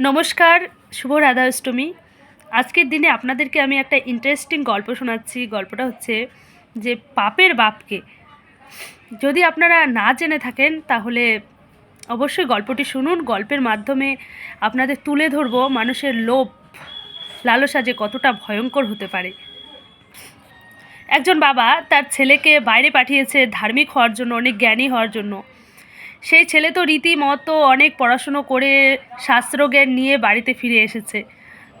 নমস্কার, শুভ রাধা অষ্টমী আজকের দিনে আপনাদেরকে আমি একটা ইন্টারেস্টিং গল্প শোনাচ্ছি। গল্পটা হচ্ছে যে পাপের বাপকে। যদি আপনারা না জেনে থাকেন, তাহলে অবশ্যই গল্পটি শুনুন। গল্পের মাধ্যমে আপনাদের তুলে ধরবো মানুষের লোভ, লালসা যে কতটা ভয়ঙ্কর হতে পারে। একজন বাবা তার ছেলেকে বাইরে পাঠিয়েছে ধার্মিক হওয়ার জন্য, অনেক জ্ঞানী হওয়ার জন্য। সেই ছেলে তো রীতিমতো অনেক পড়াশুনো করে শাস্ত্রজ্ঞান নিয়ে বাড়িতে ফিরে এসেছে।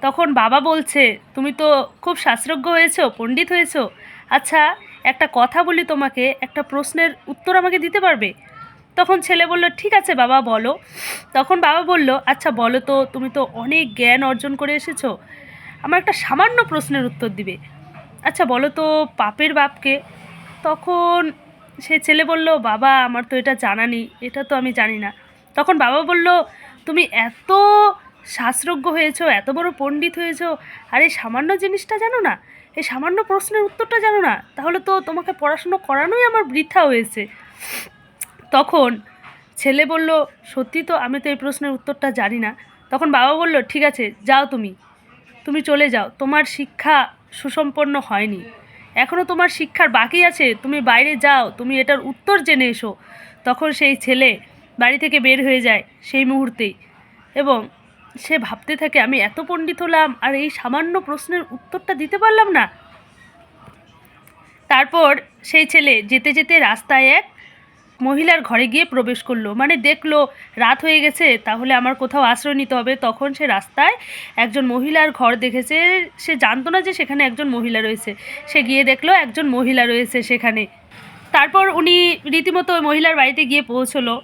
তখন বাবা বলছে, তুমি তো খুব শাস্ত্রজ্ঞ হয়েছো, পণ্ডিত হয়েছো। আচ্ছা একটা কথা বলি তোমাকে, একটা প্রশ্নের উত্তর আমাকে দিতে পারবে? তখন ছেলে বলল, ঠিক আছে বাবা, বলো। তখন বাবা বলল আচ্ছা বলো তো, তুমি তো অনেক জ্ঞান অর্জন করে এসেছ। আমার একটা সামান্য প্রশ্নের উত্তর দিবে। আচ্ছা বলো তো, পাপের বাপকে? তখন সে ছেলে বলল, বাবা, আমার তো এটা জানা নেই, এটা তো আমি জানি না। তখন বাবা বলল, তুমি এত শাস্ত্রজ্ঞ হয়েছো, এত বড় পণ্ডিত হয়েছো, আর এই সামান্য জিনিসটা জানো না? এই সামান্য প্রশ্নের উত্তরটা জানো না? তাহলে তো তোমাকে পড়াশুনো করানোই আমার বৃথা হয়েছে। তখন ছেলে বলল, সত্যি তো আমি তো এই প্রশ্নের উত্তরটা জানি না। তখন বাবা বলল, ঠিক আছে, যাও তুমি তুমি চলে যাও, তোমার শিক্ষা সুসম্পন্ন হয়নি। এখনও তোমার শিক্ষার বাকি আছে, তুমি বাইরে যাও, তুমি এটার উত্তর জেনে এসো। তখন সেই ছেলে বাড়ি থেকে বের হয়ে যায় সেই মুহূর্তেই। এবং সে ভাবতে থাকে, আমি এত পণ্ডিত হলাম, আর এই সামান্য প্রশ্নের উত্তরটা দিতে পারলাম না? তারপর সেই ছেলে যেতে যেতে রাস্তায় এক মহিলার ঘরে গিয়ে প্রবেশ করল। মানে দেখল, রাত হয়ে গেছে, তাহলে আমার কোথাও আশ্রয় নিতে হবে। তখন সে রাস্তায় একজন মহিলার ঘর দেখেছে। সে জানতো না যে সেখানে একজন মহিলা রয়েছে। সে গিয়ে দেখল, একজন মহিলা রয়েছে সেখানে। তারপর উনি রীতিমতো ওই মহিলার বাড়িতে গিয়ে পৌঁছলো।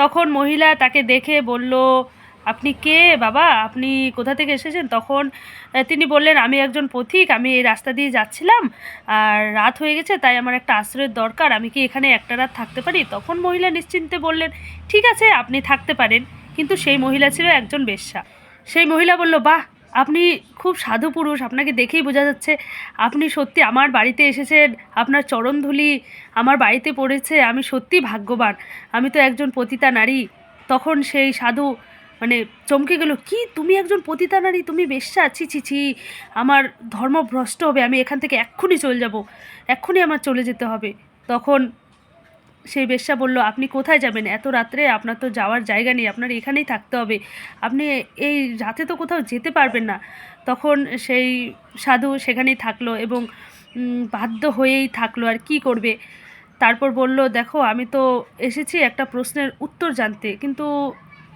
তখন মহিলা তাকে দেখে বলল আপনি কে? বাবা, আপনি কোথা থেকে এসেছেন? তখন তিনি বললেন, আমি একজন পথিক, আমি এই রাস্তা দিয়ে যাচ্ছিলাম, আর রাত হয়ে গেছে, তাই আমার একটা আশ্রয়ের দরকার, আমি কি এখানে একটা রাত থাকতে পারি? তখন মহিলা নিশ্চিন্তে বললেন, ঠিক আছে, আপনি থাকতে পারেন। কিন্তু সেই মহিলা ছিল একজন বেশ্যা। সেই মহিলা বলল, বাহ, আপনি খুব সাধু পুরুষ, আপনাকে দেখেই বোঝা যাচ্ছে, আপনি সত্যি আমার বাড়িতে এসেছেন, আপনার চরণধুলি আমার বাড়িতে পড়েছে, আমি সত্যি ভাগ্যবান, আমি তো একজন পতিতা নারী। তখন সেই সাধু মানে চমকে গেল, কি? তুমি একজন পতিতা নারী তুমি বেশ্যা? ছি ছি ছি, আমার ধর্ম ভ্রষ্ট হবে, আমি এখান থেকে এক্ষুনি চলে যাব, এক্ষুনি আমার চলে যেতে হবে। তখন সেই বেশ্যা বলল, আপনি কোথায় যাবেন? এত রাত্রে আপনার তো যাওয়ার জায়গা নেই, আপনার এখানেই থাকতে হবে। আপনি এই রাতে তো কোথাও যেতে পারবেন না। তখন সেই সাধু সেখানেই থাকল এবং বাধ্য হয়েই থাকল, আর কি করবে? তারপর বলল, দেখো, আমি তো এসেছি একটা প্রশ্নের উত্তর জানতে, কিন্তু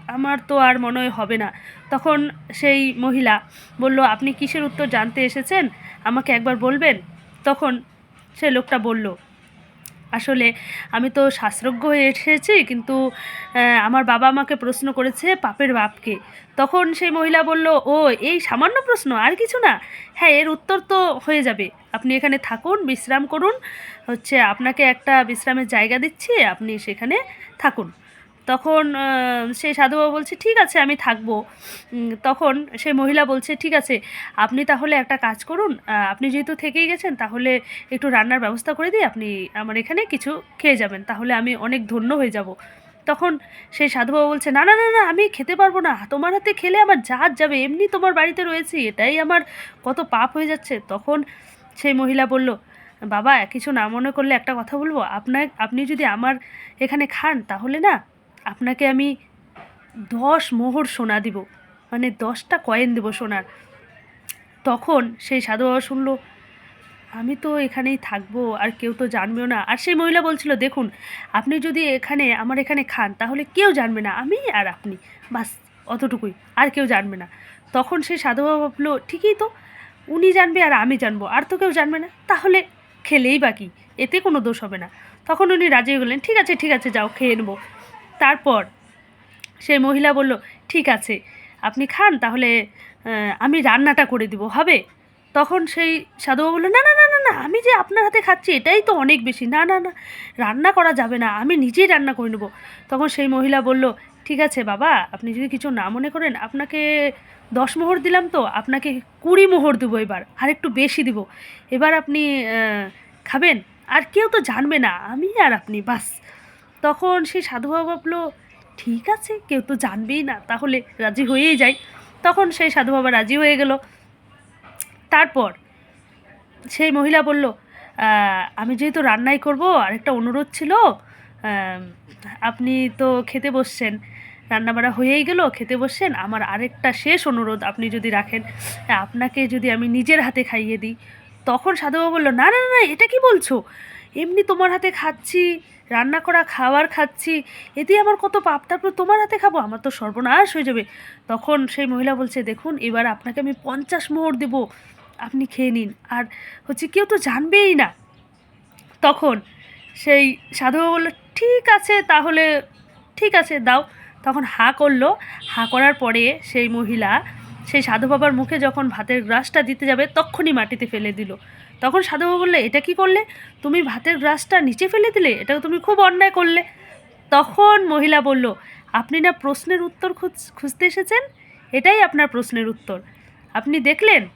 আমার তো আর মনে হবে না। তখন সেই মহিলা বলল, আপনি কিসের উত্তর জানতে এসেছেন? আমাকে একবার বলবেন? তখন সে লোকটা বলল, আসলে আমি তো শাস্ত্রজ্ঞ হয়ে এসেছি, কিন্তু আমার বাবা আমাকে প্রশ্ন করেছে পাপের বাপকে। তখন সেই মহিলা বলল, ও, এই সামান্য প্রশ্ন, আর কিছু না। হ্যাঁ এর উত্তর তো হয়ে যাবে। আপনি এখানে থাকুন, বিশ্রাম করুন। হচ্ছে, আপনাকে একটা বিশ্রামের জায়গা দিচ্ছি, আপনি সেখানে থাকুন। তখন সেই সাধুবাবু বলছে, ঠিক আছে, আমি থাকব। তখন সেই মহিলা বলছে, ঠিক আছে, আপনি তাহলে একটা কাজ করুন আপনি যেহেতু থেকেই গেছেন, তাহলে একটু রান্নার ব্যবস্থা করে দিই আপনি আমার এখানে কিছু খেয়ে যাবেন, তাহলে আমি অনেক ধন্য হয়ে যাব। তখন সেই সাধুবাবু বলছে, না না না না, আমি খেতে পারব না, তোমার হাতে খেলে আমার জাহাজ যাবে, এমনি তোমার বাড়িতে রয়েছি, এটাই আমার কত পাপ হয়ে যাচ্ছে। তখন সেই মহিলা বলল, বাবা, কিছু না মনে করলে একটা কথা বলব, আপনার, আপনি যদি আমার এখানে খান, তাহলে না আপনাকে আমি দশ মোহর সোনা দিব মানে দশটা কয়েন দেবো সোনার। তখন সেই সাধু বাবা শুনলো, আমি তো এখানেই থাকব, আর কেউ তো জানবেও না। আর সেই মহিলা বলছিল, দেখুন, আপনি যদি এখানে, আমার এখানে খান, তাহলে কেউ জানবে না, আমি আর আপনি। বাস, অতটুকুই, আর কেউ জানবে না। তখন সেই সাধু বাবা ভাবলো, ঠিকই তো, উনি জানবে আর আমি জানব, আর তো কেউ জানবে না। তাহলে খেলেই বাকি এতে কোনো দোষ হবে না। তখন উনি রাজি হয়ে গেলেন, ঠিক আছে ঠিক আছে, যাও, খেয়ে নেব। তারপর সেই মহিলা বলল, ঠিক আছে, আপনি খান, তাহলে আমি রান্নাটা করে দিব, হবে? তখন সেই সাধুবাবু বলল, না না না না না, আমি যে আপনার হাতে খাচ্ছি, এটাই তো অনেক বেশি। না না না, রান্না করা যাবে না, আমি নিজেই রান্না করে নেব। তখন সেই মহিলা বলল, ঠিক আছে বাবা, আপনি যদি কিছু না মনে করেন, আপনাকে দশ মোহর দিলাম তো, আপনাকে কুড়ি মোহর দেবো এবার, আর একটু বেশি দিব। এবার আপনি খাবেন, আর কেউ তো জানবে না, আমি আর আপনি, বাস। তখন সেই সাধুবাবু ভাবলো ঠিক আছে কেউ তো জানবেই না তাহলে রাজি হয়েই যাই। তখন সেই সাধু বাবা রাজি হয়ে গেল। তারপর সেই মহিলা বলল আমি যেহেতু রান্নাই করব আরেকটা অনুরোধ ছিল আপনি তো খেতে বসছেন রান্নাবাড়া হয়েই গেল খেতে বসছেন আমার আরেকটা শেষ অনুরোধ আপনি যদি রাখেন আপনাকে যদি আমি নিজের হাতে খাইয়ে দিই। তখন সাধুবাবু বলল না না না, এটা কি বলছো? এমনি তোমার হাতে খাচ্ছি, রান্না করা, খাবার খাচ্ছি এতে আমার কত পাপ। তারপর তোমার হাতে খাব, আমার তো সর্বনাশ হয়ে যাবে। তখন সেই মহিলা বলছে, দেখুন, এবার আপনাকে আমি পঞ্চাশ মোহর দেবো। আপনি খেয়ে নিন। আর হচ্ছে কেউ তো জানবেই না। তখন সেই সাধুবাবু বলল, ঠিক আছে, তাহলে ঠিক আছে, দাও। তখন হা করল। হা করার পরে সেই মহিলা সেই সাধু বাবার মুখে যখন ভাতের গ্রাসটা দিতে যাবে তক্ষুনি মাটিতে ফেলে দিল। তখন সাধুবাবু বললে, এটা কি করলে? তুমি ভাতের গ্রাসটা নিচে ফেলে দিলে? এটা তুমি খুব অন্যায় করলে। তখন মহিলা বলল, আপনি না প্রশ্নের উত্তর খুঁজ- খুঁজতে এসেছেন? এটাই আপনার প্রশ্নের উত্তর। আপনি দেখলেন?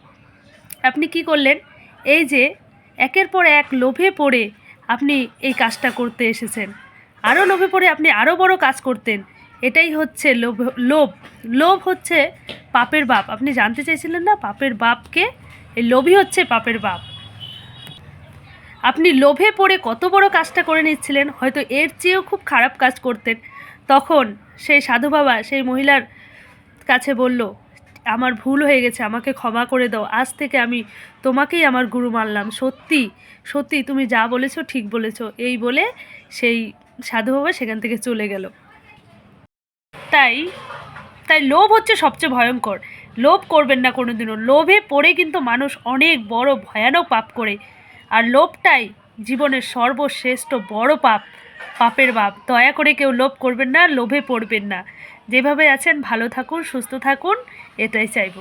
আপনি কি করলেন? এই যে, একের পর এক লোভে পড়ে আপনি এই কাজটা করতে এসেছেন। আরও লোভে পড়ে আপনি আরও বড় কাজ করতেন। এটাই হচ্ছে লোভ লোভ। লোভ হচ্ছে পাপের বাপ। আপনি জানতে চাইছিলেন না? পাপের বাপকে? এই লোভই হচ্ছে পাপের বাপ। আপনি লোভে পড়ে কত বড় কাজটা করে নিচ্ছিলেন? হয়তো এর চেয়েও খুব খারাপ কাজ করতেন। তখন সেই সাধু বাবা সেই মহিলার কাছে বলল, আমার ভুল হয়ে গেছে, আমাকে ক্ষমা করে দাও। আজ থেকে আমি তোমাকেই আমার গুরু মানলাম। সত্যি সত্যি তুমি যা বলেছ ঠিক বলেছ। এই বলে সেই সাধু বাবা সেখান থেকে চলে গেল। তাই তাই লোভ হচ্ছে সবচেয়ে ভয়ঙ্কর। লোভ করবেন না কোনো দিনও লোভে পড়ে কিন্তু মানুষ অনেক বড় ভয়ানক পাপ করে। আর লোভটাই জীবনের সর্বশ্রেষ্ঠ বড় পাপ, পাপের বাপ দয়া করে কেউ লোভ করবেন না, লোভে পড়বেন না। যেভাবে আছেন, ভালো থাকুন, সুস্থ থাকুন, এটাই চাইব।